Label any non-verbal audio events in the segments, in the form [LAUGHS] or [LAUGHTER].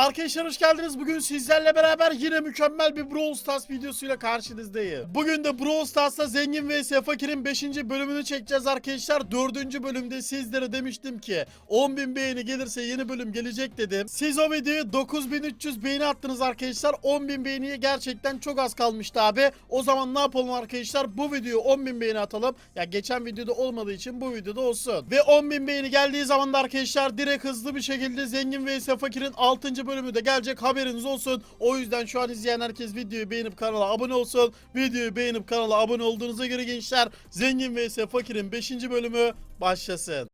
Arkadaşlar hoş geldiniz. Bugün sizlerle beraber yine mükemmel bir Brawl Stars videosuyla karşınızdayım. Bugün de Brawl Stars'ta Zengin vs Fakir'in 5. bölümünü çekeceğiz arkadaşlar. 4. bölümde sizlere demiştim ki 10.000 beğeni gelirse yeni bölüm gelecek dedim. Siz o videoyu 9300 beğeni attınız arkadaşlar. 10.000 beğeniye gerçekten çok az kalmıştı abi. O zaman ne yapalım arkadaşlar? Bu videoyu 10.000 beğeni atalım. Ya geçen videoda olmadığı için bu videoda olsun. Ve 10.000 beğeni geldiği zaman da arkadaşlar direkt hızlı bir şekilde Zengin vs Fakir'in 6. bölümü de gelecek haberiniz olsun. O yüzden şu an izleyen herkes videoyu beğenip kanala abone olsun. Videoyu beğenip kanala abone olduğunuza göre gençler Zengin vs Fakir'in 5. bölümü başlasın.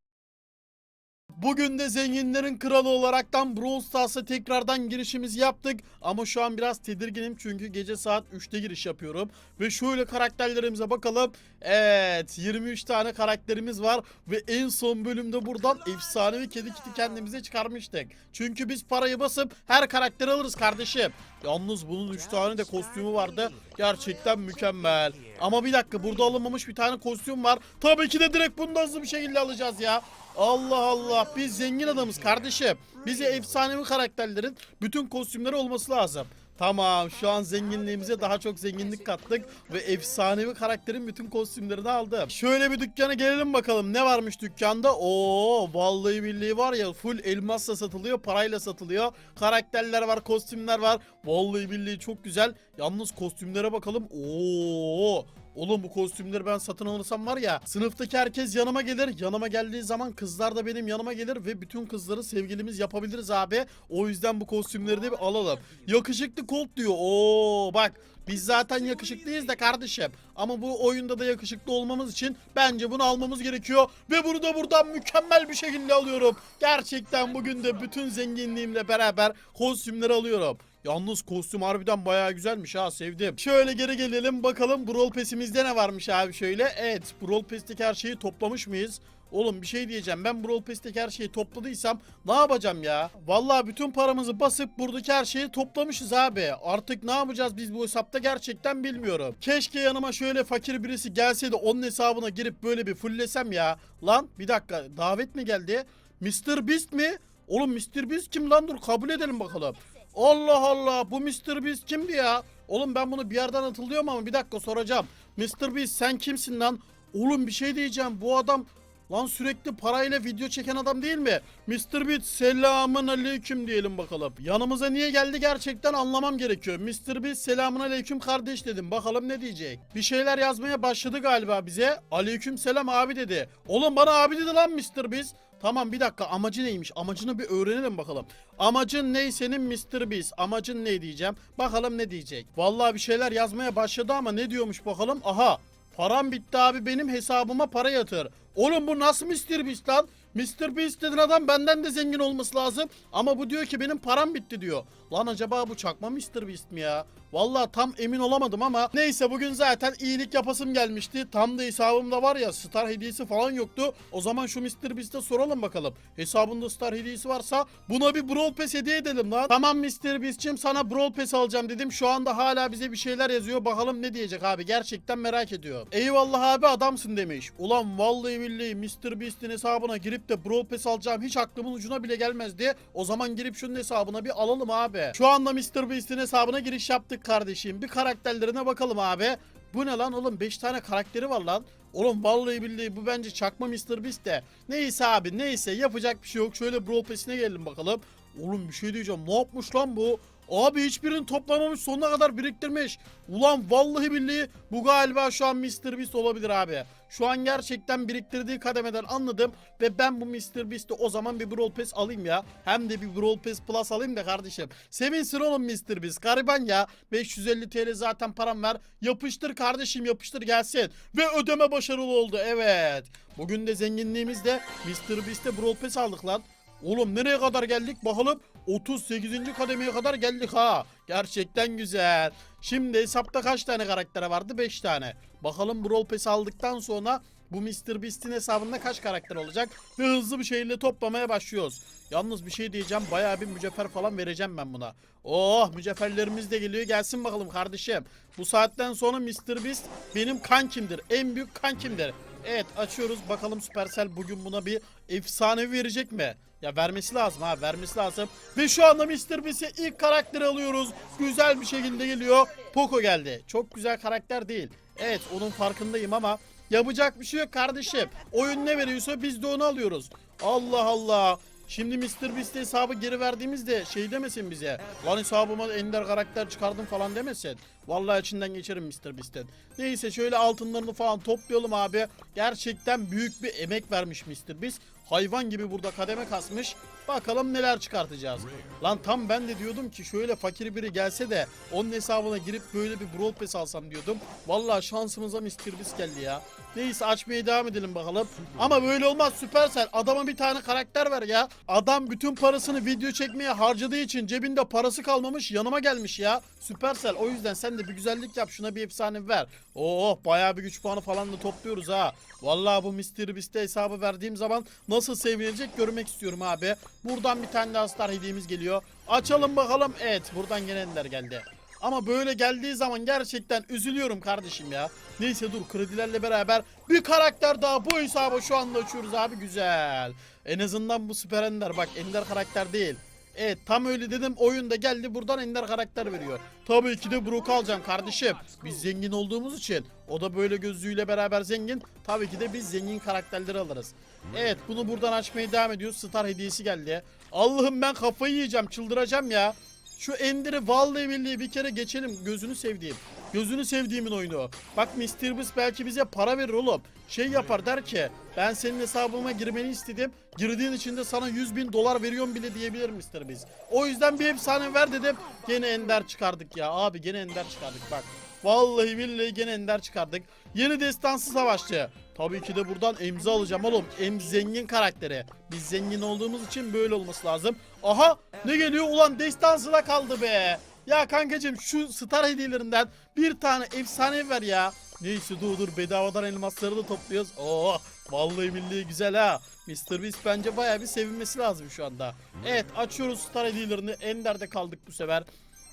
Bugün de zenginlerin kralı olaraktan Brawl Stars'a tekrardan girişimizi yaptık. Ama şu an biraz tedirginim çünkü gece saat 3'te giriş yapıyorum. Ve şöyle karakterlerimize bakalım. Evet 23 tane karakterimiz var. Ve en son bölümde buradan efsanevi kedi kiti kendimize çıkarmıştık. Çünkü biz parayı basıp her karakteri alırız kardeşim. Yalnız bunun 3 tane de kostümü vardı. Gerçekten mükemmel. Ama bir dakika burada alınmamış bir tane kostüm var. Tabii ki de direkt bunu da hızlı bir şekilde alacağız ya. Allah Allah biz zengin adamız kardeşim. Bize efsanevi karakterlerin bütün kostümleri olması lazım. Tamam şu an zenginliğimize daha çok zenginlik kattık ve efsanevi karakterin bütün kostümlerini aldım. Şöyle bir dükkana gelelim bakalım ne varmış dükkanda? Oo vallahi billahi var ya full elmasla satılıyor parayla satılıyor. Karakterler var kostümler var. Vallahi billahi çok güzel. Yalnız kostümlere bakalım. Oo Oğlum bu kostümleri ben satın alırsam var ya sınıftaki herkes yanıma gelir. Yanıma geldiği zaman kızlar da benim yanıma gelir ve bütün kızları sevgilimiz yapabiliriz abi. O yüzden bu kostümleri de bir alalım. Yakışıklı Colt diyor. Oo bak biz zaten yakışıklıyız da kardeşim. Ama bu oyunda da yakışıklı olmamız için bence bunu almamız gerekiyor. Ve bunu da buradan mükemmel bir şekilde alıyorum. Gerçekten bugün de bütün zenginliğimle beraber kostümleri alıyorum. Yalnız kostüm harbiden bayağı güzelmiş ha sevdim. Şöyle geri gelelim bakalım Brawl Pass'imizde ne varmış abi şöyle. Evet Brawl Pass'teki her şeyi toplamış mıyız? Oğlum bir şey diyeceğim ben Brawl Pass'teki her şeyi topladıysam ne yapacağım ya? Vallahi bütün paramızı basıp buradaki her şeyi toplamışız abi. Artık ne yapacağız biz bu hesapta gerçekten bilmiyorum. Keşke yanıma şöyle fakir birisi gelse de onun hesabına girip böyle bir fulllesem ya. Lan bir dakika davet mi geldi? Mr. Beast mi? Oğlum Mr. Beast kim lan dur kabul edelim bakalım. Allah Allah bu Mr. Beast kimdi ya? Oğlum ben bunu bir yerden hatırlıyorum ama bir dakika soracağım. Mr. Beast sen kimsin lan? Oğlum bir şey diyeceğim bu adam lan sürekli parayla video çeken adam değil mi? Mr. Beast selamın aleyküm diyelim bakalım. Yanımıza niye geldi gerçekten anlamam gerekiyor. Mr. Beast selamun aleyküm kardeş dedim bakalım ne diyecek. Bir şeyler yazmaya başladı galiba bize. Aleyküm selam abi dedi. Oğlum bana abi dedi lan Mr. Beast. Tamam bir dakika amacı neymiş? Amacını bir öğrenelim bakalım. Amacın ne senin Mr. Beast? Amacın ne diyeceğim? Bakalım ne diyecek. Vallahi bir şeyler yazmaya başladı ama ne diyormuş bakalım. Aha param bitti abi benim hesabıma para yatır. Oğlum bu nasıl Mr. Beast lan? Mr. Beast dediğin adam benden de zengin olması lazım. Ama bu diyor ki benim param bitti diyor. Lan acaba bu çakma Mr. Beast mi ya? Vallahi tam emin olamadım ama neyse bugün zaten iyilik yapasım gelmişti. Tam da hesabımda var ya star hediyesi falan yoktu. O zaman şu Mr. Beast'e soralım bakalım. Hesabında star hediyesi varsa buna bir Brawl Pass hediye edelim lan. Tamam Mr. Beast'cim sana Brawl Pass alacağım dedim. Şu anda hala bize bir şeyler yazıyor. Bakalım ne diyecek abi. Gerçekten merak ediyorum. Eyvallah abi adamsın demiş. Ulan vallahi billahi Mr. Beast'in hesabına girip de Brawl Pass alacağım hiç aklımın ucuna bile gelmezdi. O zaman girip şunun hesabına bir alalım abi. Şu anda Mr. Beast'in hesabına giriş yaptık kardeşim. Bir karakterlerine bakalım abi. Bu ne lan oğlum 5 tane karakteri var lan. Oğlum vallahi billahi bu bence çakma Mr. Beast de. Neyse abi neyse yapacak bir şey yok. Şöyle Brawl Pass'ine gelelim bakalım. Oğlum bir şey diyeceğim ne yapmış lan bu? Abi hiçbirini toplamamış sonuna kadar biriktirmiş. Ulan vallahi billahi bu galiba şu an Mr. Beast olabilir abi. Şu an gerçekten biriktirdiği kademeden anladım. Ve ben bu Mr. Beast'i o zaman bir Brawl Pass alayım ya. Hem de bir Brawl Pass Plus alayım da kardeşim. Sevinsin oğlum Mr. Beast. Gariban ya. 550 TL zaten param var. Yapıştır kardeşim yapıştır gelsin. Ve ödeme başarılı oldu evet. Bugün de zenginliğimizde Mr. Beast'e Brawl Pass aldık lan. Oğlum nereye kadar geldik bakalım 38. kademeye kadar geldik ha. Gerçekten güzel. Şimdi hesapta kaç tane karaktere vardı? 5 tane. Bakalım Brawl Pass aldıktan sonra bu Mr. Beast'in hesabında kaç karakter olacak? Ve hızlı bir şekilde toplamaya başlıyoruz. Yalnız bir şey diyeceğim. Bayağı bir mücevher falan vereceğim ben buna. Oh mücevherlerimiz de geliyor. Gelsin bakalım kardeşim. Bu saatten sonra Mr. Beast benim kankimdir. En büyük kankimdir. Evet açıyoruz bakalım Supercell bugün buna bir efsane verecek mi? Ya vermesi lazım ha vermesi lazım. Ve şu anda Mr. Beast'e ilk karakteri alıyoruz. Güzel bir şekilde geliyor. Poco geldi. Çok güzel karakter değil. Evet onun farkındayım ama yapacak bir şey yok kardeşim. Oyun ne veriyorsa biz de onu alıyoruz. Allah Allah. Şimdi Mr. Beast hesabı geri verdiğimizde şey demesin bize. Lan hesabıma ender karakter çıkardım falan demesin. Vallahi içinden geçerim Mr. Beast'in. Neyse şöyle altınlarını falan toplayalım abi. Gerçekten büyük bir emek vermiş Mr. Beast. Hayvan gibi burada kademe kasmış. Bakalım neler çıkartacağız. Lan tam ben de diyordum ki şöyle fakir biri gelse de onun hesabına girip böyle bir Brawl Pass alsam diyordum. Vallahi şansımıza Mr. Beast geldi ya. Neyse açmaya devam edelim bakalım. Ama böyle olmaz Supercell. Adama bir tane karakter ver ya. Adam bütün parasını video çekmeye harcadığı için cebinde parası kalmamış yanıma gelmiş ya. Supercell o yüzden sen de bir güzellik yap şuna bir efsane ver. Oh bayağı bir güç puanı falan da topluyoruz ha. Vallahi bu Mr. Beast'e hesabı verdiğim zaman nasıl sevinecek görmek istiyorum abi. Buradan bir tane daha star hediyemiz geliyor. Açalım bakalım. Evet buradan gene ender geldi. Ama böyle geldiği zaman gerçekten üzülüyorum kardeşim ya. Neyse dur kredilerle beraber bir karakter daha bu hesabı şu anda açıyoruz abi güzel. En azından bu süper ender bak ender karakter değil. Evet tam öyle dedim oyunda geldi buradan ender karakter veriyor. Tabii ki de Brook alacağım kardeşim. Biz zengin olduğumuz için o da böyle gözlüğüyle beraber zengin. Tabii ki de biz zengin karakterleri alırız. Evet bunu buradan açmaya devam ediyoruz. Star hediyesi geldi. Allah'ım ben kafayı yiyeceğim çıldıracağım ya. Şu Ender'i vallahi billahi bir kere geçelim. Gözünü sevdiğim. Gözünü sevdiğimin oyunu. Bak Mr. Beast belki bize para verir oğlum. Şey yapar der ki ben senin hesabıma girmeni istedim. Girdiğin için de sana 100 bin dolar veriyorum bile diyebilir Mr. Beast. O yüzden bir efsane ver dedim. Gene Ender çıkardık ya. Abi gene Ender çıkardık bak. Vallahi billahi gene Ender çıkardık. Yeni destansı savaşçı. Tabii ki de buradan emzi alacağım oğlum. Em zengin karakteri. Biz zengin olduğumuz için böyle olması lazım. Aha ne geliyor ulan destansı da kaldı be. Ya kankacım şu star hediyelerinden bir tane efsane ver ya. Neyse dur dur bedavadan elmasları da topluyoruz. Oo vallahi billahi güzel ha. Mr. Beast bence baya bir sevinmesi lazım şu anda. Evet açıyoruz star hediyelerini. Ender'de kaldık bu sefer.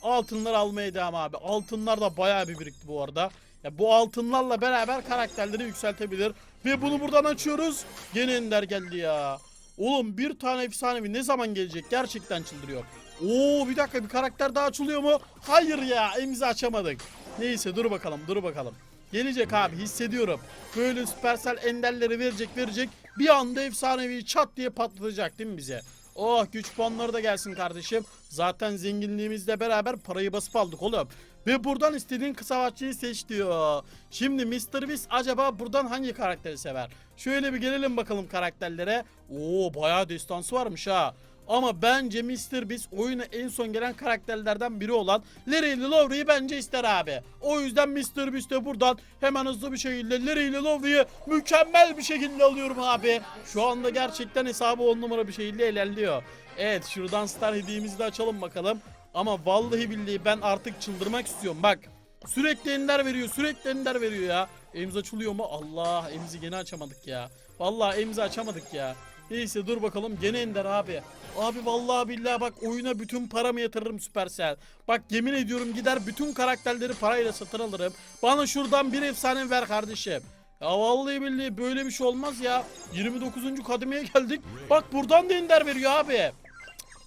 Altınlar almaya devam abi. Altınlar da bayağı bir birikti bu arada. Ya bu altınlarla beraber karakterleri yükseltebilir. Ve bunu buradan açıyoruz. Gene Ender geldi ya. Oğlum bir tane efsanevi ne zaman gelecek? Gerçekten çıldırıyor. Oo bir dakika bir karakter daha açılıyor mu? Hayır ya emzi açamadık. Neyse dur bakalım dur bakalım. Gelecek abi hissediyorum. Böyle Supercell enderleri verecek verecek. Bir anda efsanevi çat diye patlatacak değil mi bize? Oh güç puanları da gelsin kardeşim. Zaten zenginliğimizle beraber parayı basıp aldık oğlum. Ve buradan istediğin savaşçıyı seç diyor. Şimdi Mr. Beast acaba buradan hangi karakteri sever? Şöyle bir gelelim bakalım karakterlere. Oo bayağı destansı varmış ha. Ama bence Mr. Beast oyuna en son gelen karakterlerden biri olan Larry ile bence ister abi. O yüzden Mr. Beast'e buradan hemen hızlı bir şekilde Larry ile mükemmel bir şekilde alıyorum abi. Şu anda gerçekten hesabı on numara bir şekilde ilerliyor. Evet şuradan star hediyemizi de açalım bakalım. Ama vallahi billahi ben artık çıldırmak istiyorum bak. Sürekli ender veriyor sürekli ender veriyor ya. Emzi açılıyor mu? Allah emzi gene açamadık ya. Vallahi emzi açamadık ya. Neyse dur bakalım gene ender abi. Abi vallahi billahi bak oyuna bütün paramı yatırırım Supercell. Bak yemin ediyorum gider bütün karakterleri parayla satın alırım. Bana şuradan bir efsane ver kardeşim. Ya vallahi billahi böyle bir şey olmaz ya. 29. kademeye geldik. Bak buradan da ender veriyor abi.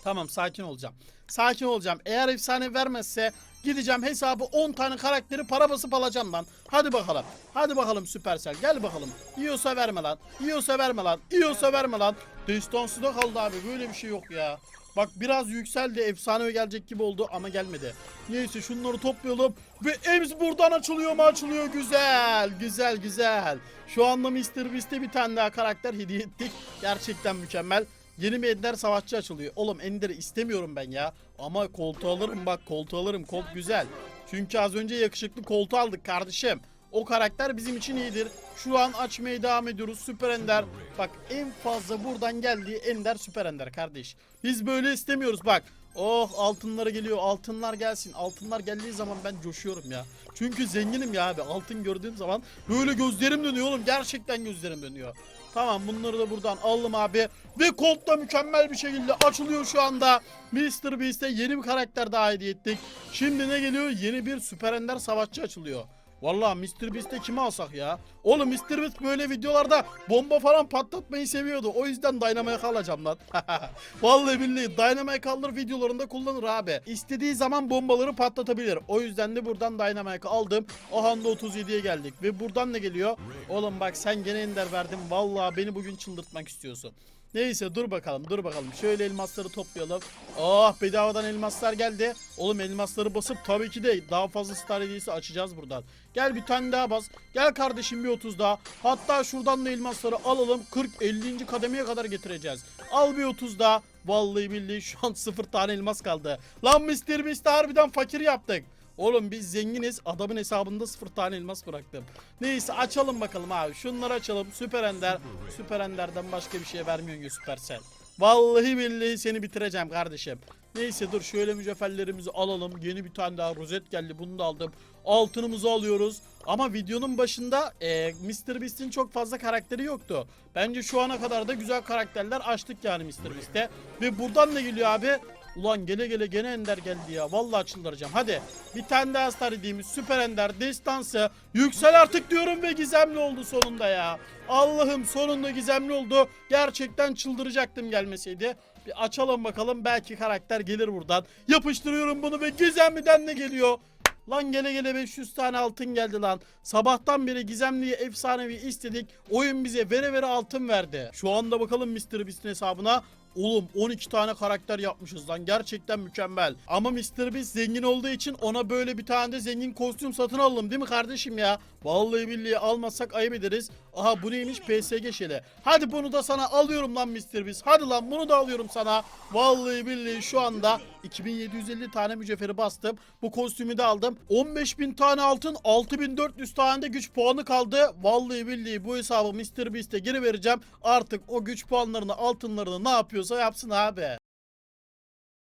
Tamam sakin olacağım. Sakin olacağım. Eğer efsane vermezse gideceğim hesabı 10 tane karakteri para basıp alacağım lan. Hadi bakalım. Hadi bakalım Supercell gel bakalım. Yiyorsa verme lan. Yiyorsa verme lan. Yiyorsa verme lan. Destansı da kaldı abi. Böyle bir şey yok ya. Bak biraz yükseldi. Efsane gelecek gibi oldu ama gelmedi. Neyse şunları toplayalım. Ve Ems buradan açılıyor mu açılıyor. Güzel. Güzel güzel. Şu anda Mr. Beast'e bir tane daha karakter hediye ettik. Gerçekten mükemmel. Yeni bir Ender savaşçı açılıyor. Oğlum Ender'i istemiyorum ben ya. Ama koltuğu alırım bak koltuğu alırım. Kolt güzel. Çünkü az önce yakışıklı koltuğu aldık kardeşim. O karakter bizim için iyidir. Şu an açmaya devam ediyoruz. Süper Ender. Bak en fazla buradan geldiği Ender Süper Ender kardeş. Biz böyle istemiyoruz bak. Oh altınlara geliyor. Altınlar gelsin. Altınlar geldiği zaman ben coşuyorum ya. Çünkü zenginim ya abi. Altın gördüğüm zaman böyle gözlerim dönüyor oğlum. Gerçekten gözlerim dönüyor. Tamam bunları da buradan aldım abi. Ve Colt da mükemmel bir şekilde açılıyor şu anda. Mr. Beast'e yeni bir karakter daha hediye ettik. Şimdi ne geliyor? Yeni bir Süper Ender savaşçı açılıyor. Vallahi Mr. Beast'e kimi alsak ya? Oğlum Mr. Beast böyle videolarda bomba falan patlatmayı seviyordu. O yüzden Dynamite alacağım lan. [LAUGHS] Vallahi billahi Dynamite alır videolarında kullanır abi. İstediği zaman bombaları patlatabilir. O yüzden de buradan Dynamite aldım. O anda 37'ye geldik. Ve buradan ne geliyor? Oğlum bak sen gene ender verdin. Vallahi beni bugün çıldırtmak istiyorsun. Neyse dur bakalım dur bakalım. Şöyle elmasları toplayalım. Oh bedavadan elmaslar geldi. Oğlum elmasları basıp tabii ki de daha fazla star hediyesi açacağız buradan. Gel bir tane daha bas. Gel kardeşim bir 30 daha. Hatta şuradan da elmasları alalım. 40-50. kademeye kadar getireceğiz. Al bir 30 daha. Vallahi billahi şu an [LAUGHS] 0 tane elmas kaldı. Lan Mr. Beast'i harbiden fakir yaptık. Oğlum biz zenginiz. Adamın hesabında 0 tane elmas bıraktım. Neyse açalım bakalım abi. Şunları açalım. Süper Ender. Süper Ender'den başka bir şey vermiyorsun ya Supercell. Vallahi billahi seni bitireceğim kardeşim. Neyse dur şöyle mücevherlerimizi alalım. Yeni bir tane daha rozet geldi. Bunu da aldım. Altınımızı alıyoruz. Ama videonun başında e, Mr. Beast'in çok fazla karakteri yoktu. Bence şu ana kadar da güzel karakterler açtık yani Mr. Beast'e. Ve buradan ne geliyor abi? Ulan gele gele gene Ender geldi ya. Vallahi çıldıracağım. Hadi bir tane daha star dediğimiz Süper Ender destansı. Yüksel artık diyorum ve gizemli oldu sonunda ya. Allah'ım sonunda gizemli oldu. Gerçekten çıldıracaktım gelmeseydi. Bir açalım bakalım belki karakter gelir buradan. Yapıştırıyorum bunu ve gizemliden ne geliyor? Lan gele gele 500 tane altın geldi lan. Sabahtan beri gizemliyi efsanevi istedik. Oyun bize vere vere altın verdi. Şu anda bakalım Mr. Beast'in hesabına. Oğlum 12 tane karakter yapmışız lan. Gerçekten mükemmel. Ama Mr. Beast zengin olduğu için ona böyle bir tane de zengin kostüm satın alalım değil mi kardeşim ya? Vallahi billahi almazsak ayıp ederiz. Aha bu neymiş? PSG şele. Hadi bunu da sana alıyorum lan Mr. Beast. Hadi lan bunu da alıyorum sana. Vallahi billahi şu anda 2750 tane mücevheri bastım. Bu kostümü de aldım. 15.000 tane altın, 6400 tane de güç puanı kaldı. Vallahi billahi bu hesabı Mr. Beast'e geri vereceğim. Artık o güç puanlarını, altınlarını ne yapıyorsa yapsın abi.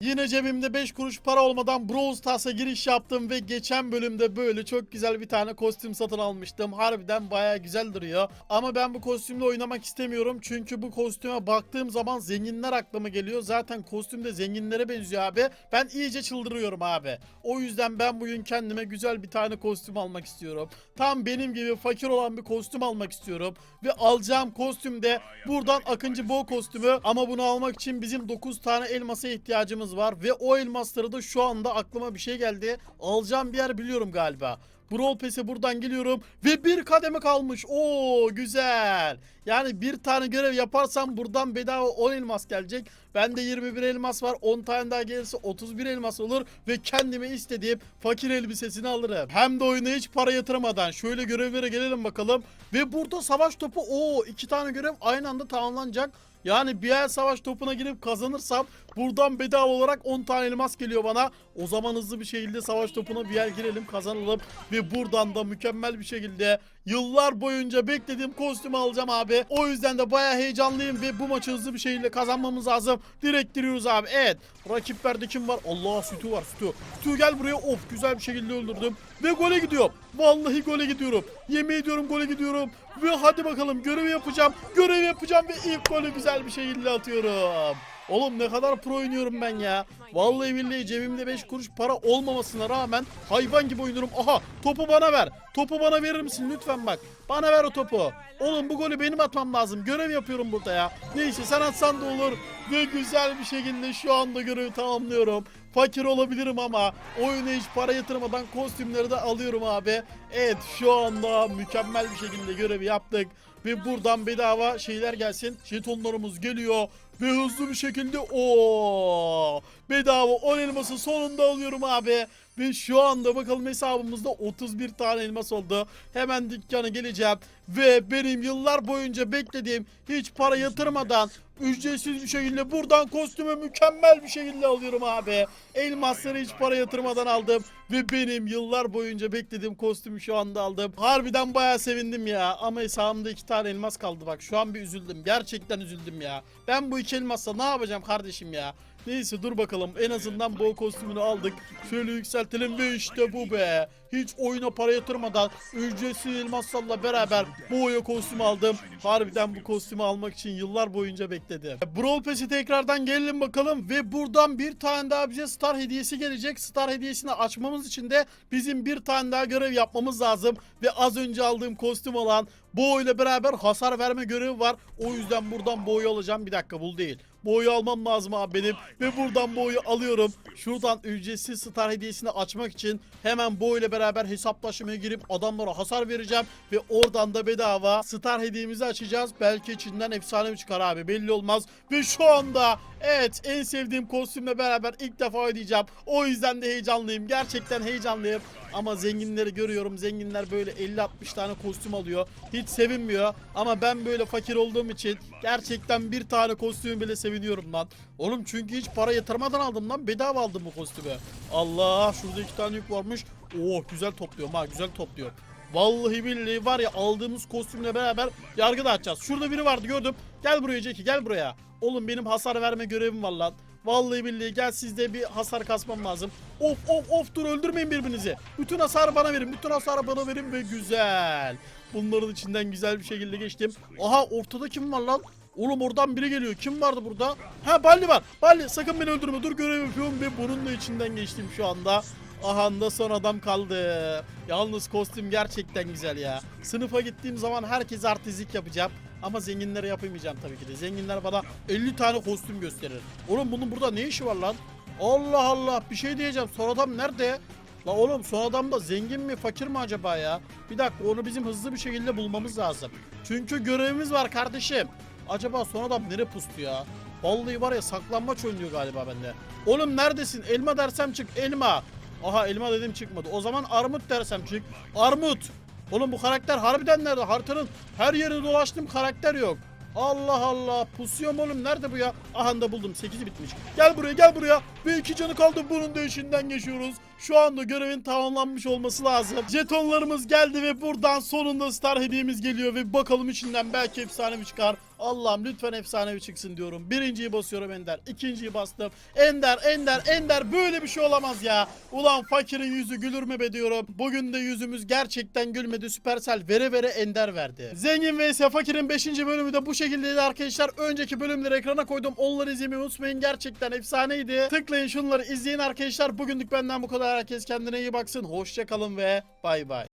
Yine cebimde 5 kuruş para olmadan Brawl Stars'a giriş yaptım ve geçen bölümde böyle çok güzel bir tane kostüm satın almıştım. Harbiden baya güzel duruyor. Ama ben bu kostümle oynamak istemiyorum. Çünkü bu kostüme baktığım zaman zenginler aklıma geliyor. Zaten kostüm de zenginlere benziyor abi. Ben iyice çıldırıyorum abi. O yüzden ben bugün kendime güzel bir tane kostüm almak istiyorum. Tam benim gibi fakir olan bir kostüm almak istiyorum. Ve alacağım kostüm de buradan Akıncı Bow kostümü. Ama bunu almak için bizim 9 tane elmasa ihtiyacımız var. Ve o elmasları da şu anda aklıma bir şey geldi. Alacağım bir yer biliyorum galiba. Brawl Pass'e buradan geliyorum ve bir kademe kalmış. Oo güzel. Yani bir tane görev yaparsam buradan bedava 10 elmas gelecek. Bende 21 elmas var. 10 tane daha gelirse 31 elmas olur ve kendime istediğim fakir elbisesini alırım. Hem de oyuna hiç para yatırmadan şöyle görevlere gelelim bakalım. Ve burada savaş topu o iki tane görev aynı anda tamamlanacak. Yani bir el savaş topuna girip kazanırsam buradan bedava olarak 10 tane elmas geliyor bana. O zaman hızlı bir şekilde savaş topuna bir yer girelim kazanalım. Ve buradan da mükemmel bir şekilde yıllar boyunca beklediğim kostümü alacağım abi. O yüzden de baya heyecanlıyım ve bu maçı hızlı bir şekilde kazanmamız lazım. Direkt giriyoruz abi. Evet. Rakiplerde kim var? Allah sütü var sütü. Sütü gel buraya. Of güzel bir şekilde öldürdüm. Ve gole gidiyorum. Vallahi gole gidiyorum. Yemin ediyorum gole gidiyorum. Ve hadi bakalım görev yapacağım. Görev yapacağım ve ilk golü güzel bir şekilde atıyorum. Oğlum ne kadar pro oynuyorum ben ya. Vallahi billahi cebimde 5 kuruş para olmamasına rağmen hayvan gibi oynuyorum. Aha topu bana ver. Topu bana verir misin lütfen bak. Bana ver o topu. Oğlum bu golü benim atmam lazım. Görev yapıyorum burada ya. Neyse sen atsan da olur. Ve güzel bir şekilde şu anda görevi tamamlıyorum. Fakir olabilirim ama oyuna hiç para yatırmadan kostümleri de alıyorum abi. Evet şu anda mükemmel bir şekilde görevi yaptık. Ve buradan bedava şeyler gelsin. Jetonlarımız geliyor. Ve hızlı bir şekilde o bedava 10 elması sonunda alıyorum abi. Ve şu anda bakalım hesabımızda 31 tane elmas oldu. Hemen dükkana geleceğim. Ve benim yıllar boyunca beklediğim hiç para yatırmadan ücretsiz bir şekilde buradan kostümü mükemmel bir şekilde alıyorum abi. Elmasları hiç para yatırmadan aldım. Ve benim yıllar boyunca beklediğim kostümü şu anda aldım. Harbiden bayağı sevindim ya. Ama hesabımda iki tane elmas kaldı bak. Şu an bir üzüldüm. Gerçekten üzüldüm ya. Ben bu iki elmasla ne yapacağım kardeşim ya? Neyse dur bakalım en azından bu kostümünü aldık. Şöyle yükseltelim ve işte bu be. Hiç oyuna para yatırmadan ücretsiz elmaslarla beraber bu oya kostümü aldım. Harbiden bu kostümü almak için yıllar boyunca bekledim. Brawl Pass'i tekrardan gelelim bakalım ve buradan bir tane daha bize star hediyesi gelecek. Star hediyesini açmamız için de bizim bir tane daha görev yapmamız lazım. Ve az önce aldığım kostüm olan Bo ile beraber hasar verme görevi var. O yüzden buradan Bo'yu alacağım. Bir dakika bul değil. Bo'yu almam lazım abi benim. Ve buradan Bo'yu alıyorum. Şuradan ücretsiz star hediyesini açmak için hemen Bo ile beraber hesaplaşmaya girip adamlara hasar vereceğim. Ve oradan da bedava star hediyemizi açacağız. Belki içinden efsane çıkar abi belli olmaz. Ve şu anda evet en sevdiğim kostümle beraber ilk defa ödeyeceğim. O yüzden de heyecanlıyım. Gerçekten heyecanlıyım. Ama zenginleri görüyorum. Zenginler böyle 50-60 tane kostüm alıyor. Hiç sevinmiyor. Ama ben böyle fakir olduğum için gerçekten bir tane kostümü bile seviniyorum lan. Oğlum çünkü hiç para yatırmadan aldım lan. Bedava aldım bu kostümü. Allah şurada iki tane yük varmış. Oh güzel topluyorum ha güzel topluyorum. Vallahi billahi var ya aldığımız kostümle beraber yargı dağıtacağız. Şurada biri vardı gördüm. Gel buraya Jackie gel buraya. Oğlum benim hasar verme görevim var lan. Vallahi billahi gel sizde bir hasar kasmam lazım. Of of of dur öldürmeyin birbirinizi. Bütün hasarı bana verin. Bütün hasarı bana verin ve güzel. Bunların içinden güzel bir şekilde geçtim. Aha ortada kim var lan? Oğlum oradan biri geliyor. Kim vardı burada? Ha Balli var. Balli sakın beni öldürme. Dur görev yapıyorum ve bunun içinden geçtim şu anda. Aha da son adam kaldı. Yalnız kostüm gerçekten güzel ya. Sınıfa gittiğim zaman herkese artistlik yapacağım. Ama zenginlere yapamayacağım tabii ki de. Zenginler bana 50 tane kostüm gösterir. Oğlum bunun burada ne işi var lan? Allah Allah bir şey diyeceğim. Son adam nerede? La oğlum son adam da zengin mi fakir mi acaba ya? Bir dakika onu bizim hızlı bir şekilde bulmamız lazım. Çünkü görevimiz var kardeşim. Acaba son adam nereye pustu ya? Vallahi var ya saklanmaç oynuyor galiba bende. Oğlum neredesin? Elma dersem çık elma. Aha elma dedim çıkmadı. O zaman armut dersem çık. Armut. Oğlum bu karakter harbiden nerede? Haritanın her yerini dolaştım karakter yok. Allah Allah pusuyorum oğlum nerede bu ya? Aha da buldum 8'i bitmiş. Gel buraya gel buraya. Ve iki canı kaldı bunun da işinden geçiyoruz. Şu anda görevin tamamlanmış olması lazım. Jetonlarımız geldi ve buradan sonunda star hediyemiz geliyor ve bakalım içinden belki efsanevi çıkar. Allah'ım lütfen efsanevi çıksın diyorum. Birinciyi basıyorum Ender. ikinciyi bastım. Ender, Ender, Ender böyle bir şey olamaz ya. Ulan fakirin yüzü gülür mü be diyorum. Bugün de yüzümüz gerçekten gülmedi. Supercell vere vere Ender verdi. Zengin vs Fakir'in 5. bölümü de bu şekildeydi arkadaşlar. Önceki bölümleri ekrana koydum. Onları izlemeyi unutmayın. Gerçekten efsaneydi. Tıklayın şunları izleyin arkadaşlar. Bugünlük benden bu kadar. Herkes kendine iyi baksın. Hoşçakalın ve bay bay.